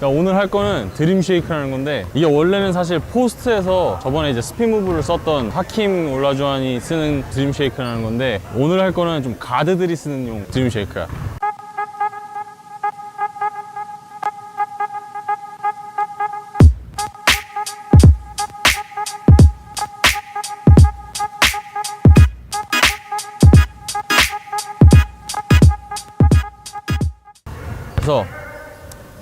자, 오늘 할 거는 드림 쉐이크라는 건데 이게 원래는 사실 포스트에서 저번에 이제 스핀 무브를 썼던 하킴 올라주안이 쓰는 드림 쉐이크라는 건데 오늘 할 거는 좀 가드들이 쓰는 용 드림 쉐이크야. 그래서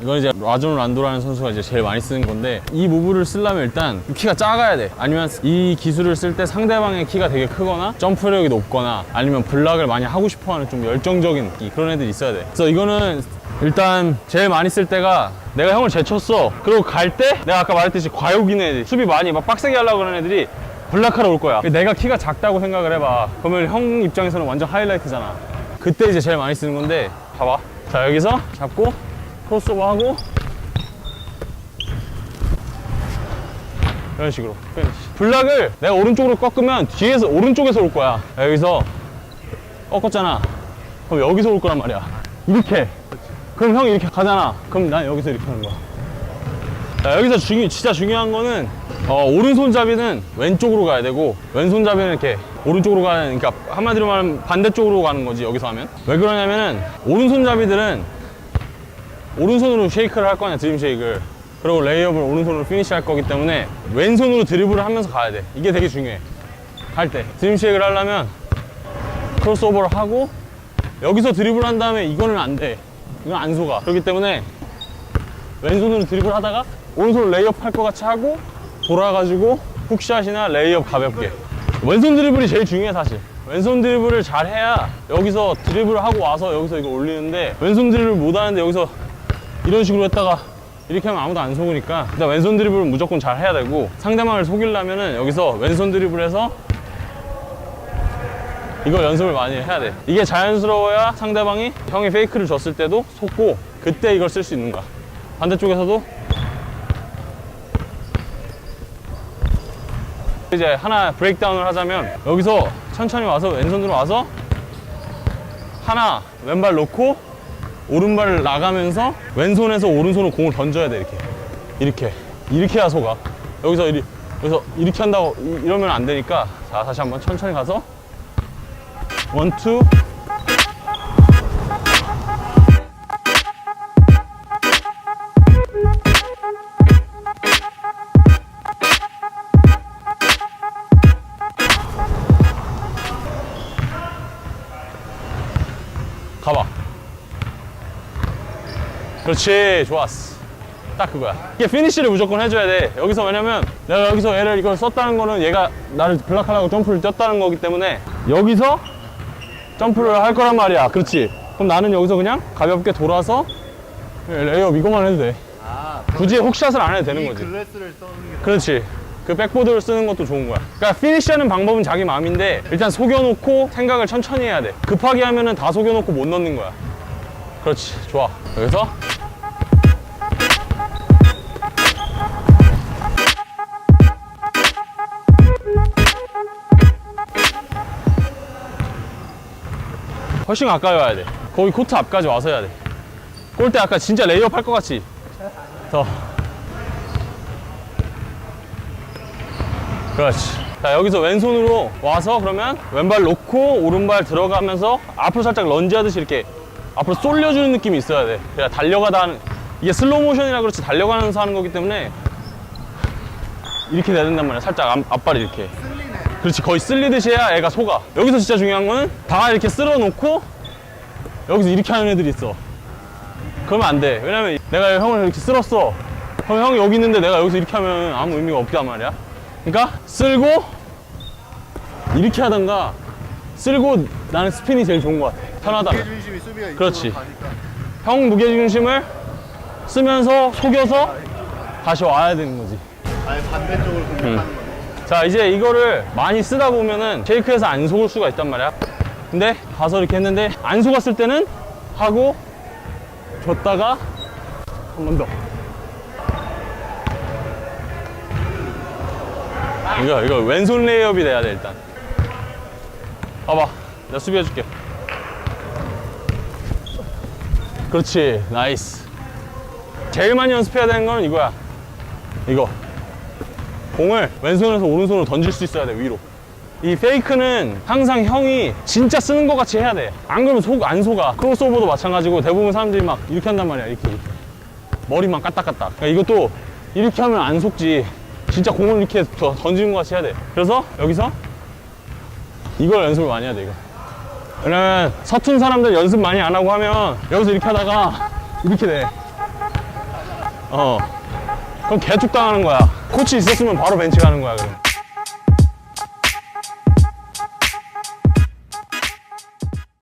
이건 이제 라존 란도라는 선수가 이제 제일 많이 쓰는 건데 이 무브를 쓰려면 일단 키가 작아야 돼. 아니면 이 기술을 쓸 때 상대방의 키가 되게 크거나 점프력이 높거나 아니면 블락을 많이 하고 싶어하는 좀 열정적인 이- 그런 애들이 있어야 돼. 그래서 이거는 일단 제일 많이 쓸 때가 내가 형을 제쳤어. 그리고 갈 때 내가 아까 말했듯이 과욕인 애들 수비 많이 막 빡세게 하려고 그러는 애들이 블락하러 올 거야. 내가 키가 작다고 생각을 해봐. 그러면 형 입장에서는 완전 하이라이트잖아. 그때 이제 제일 많이 쓰는 건데 봐봐. 자 여기서 잡고 크로스오버 하고 이런 식으로. 피니시. 블락을 내가 오른쪽으로 꺾으면 뒤에서 오른쪽에서 올 거야. 여기서 꺾었잖아. 그럼 여기서 올 거란 말이야. 이렇게. 그럼 형이 이렇게 가잖아. 그럼 난 여기서 이렇게 하는 거야. 자, 여기서 중요, 진짜 중요한 거는 어, 오른손잡이는 왼쪽으로 가야 되고 왼손잡이는 이렇게 오른쪽으로 가는 그러니까 한마디로 말하면 반대쪽으로 가는 거지 여기서 하면. 왜 그러냐면은 오른손잡이들은 오른손으로 쉐이크를 할 거냐 드림 쉐이크를. 그리고 레이업을 오른손으로 피니시 할 거기 때문에 왼손으로 드리블을 하면서 가야 돼. 이게 되게 중요해. 갈 때. 드림 쉐이크를 하려면 크로스오버를 하고 여기서 드리블 한 다음에 이거는 안돼. 이건 안 속아. 그렇기 때문에 왼손으로 드리블 하다가 오른손으로 레이업 할 것 같이 하고 돌아가지고 훅샷이나 레이업 가볍게. 왼손 드리블이 제일 중요해 사실. 왼손 드리블을 잘 해야 여기서 드리블을 하고 와서 여기서 이거 올리는데 왼손 드리블 못 하는데 여기서 이런 식으로 했다가 이렇게 하면 아무도 안 속으니까 일단 왼손 드리블은 무조건 잘 해야 되고 상대방을 속이려면은 여기서 왼손 드리블해서 이걸 연습을 많이 해야 돼. 이게 자연스러워야 상대방이 형이 페이크를 줬을 때도 속고 그때 이걸 쓸 수 있는 거야. 반대쪽에서도 이제 하나 브레이크다운을 하자면 여기서 천천히 와서 왼손으로 와서 하나 왼발 놓고 오른발을 나가면서 왼손에서 오른손으로 공을 던져야 돼 이렇게. 이렇게. 이렇게 해야 속아. 여기서 이리, 여기서 이렇게 한다고 이- 이러면 안 되니까 자 다시 한번 천천히 가서. 원투 그렇지, 좋았어. 딱 그거야. 이게 피니쉬를 무조건 해줘야 돼. 여기서 왜냐면 내가 여기서 얘를 이걸 썼다는 거는 얘가 나를 블락하려고 점프를 뛰었다는 거기 때문에 여기서 점프를 할 거란 말이야. 그렇지. 그럼 나는 여기서 그냥 가볍게 돌아서 레이업 이것만 해도 돼. 아, 굳이 훅샷을 안 해도 되는 이 거지. 글래스를 써는 게 그렇지. 그 백보드를 쓰는 것도 좋은 거야. 그러니까 피니쉬하는 방법은 자기 마음인데 일단 속여놓고 생각을 천천히 해야 돼. 급하게 하면은 다 속여놓고 못 넣는 거야. 그렇지. 좋아. 여기서 훨씬 가까이 와야 돼. 거기 코트 앞까지 와서 해야 돼. 골대 아까 진짜 레이업 할 것 같지? 더. 그렇지. 자, 여기서 왼손으로 와서 그러면 왼발 놓고 오른발 들어가면서 앞으로 살짝 런지 하듯이 이렇게 앞으로 쏠려주는 느낌이 있어야 돼. 그냥 달려가다 하는, 이게 슬로우 모션이라 그렇지 달려가면서 하는 거기 때문에 이렇게 돼야 된단 말이야. 살짝 앞, 앞발이 이렇게. 그렇지. 거의 쓸리듯이 해야 애가 속아. 여기서 진짜 중요한 거는 다 이렇게 쓸어 놓고 여기서 이렇게 하는 애들이 있어. 그러면 안 돼. 왜냐면 내가 형을 이렇게 쓸었어. 그럼 형이 여기 있는데 내가 여기서 이렇게 하면 아무 의미가 없단 말이야. 그러니까 쓸고 이렇게 하던가 쓸고 나는 스핀이 제일 좋은 것 같아. 편하다. 그렇지. 형 무게중심을 쓰면서 속여서 다시 와야 되는 거지. 아예 반대쪽으로 공격하는 거네. 자 이제 이거를 많이 쓰다 보면은 쉐이크에서 안 속을 수가 있단 말이야. 근데 가서 이렇게 했는데 안 속았을 때는 하고 줬다가 한 번 더. 이거 이거 왼손 레이업이 돼야 돼 일단. 봐봐 내가 수비해줄게. 그렇지 나이스. 제일 많이 연습해야 되는 건 이거야. 이거. 공을 왼손에서 오른손으로 던질 수 있어야 돼, 위로. 이 페이크는 항상 형이 진짜 쓰는 것 같이 해야 돼. 안 그러면 속, 안 속아. 크로스오버도 마찬가지고 대부분 사람들이 막 이렇게 한단 말이야, 이렇게. 머리만 까딱까딱. 그러니까 이것도 이렇게 하면 안 속지. 진짜 공을 이렇게 더 던지는 것 같이 해야 돼. 그래서 여기서 이걸 연습을 많이 해야 돼, 이거. 왜냐면 서툰 사람들 연습 많이 안 하고 하면 여기서 이렇게 하다가 이렇게 돼. 어. 그럼 개쭉 당하는 거야. 코치 있었으면 바로 벤치 가는 거야, 그럼.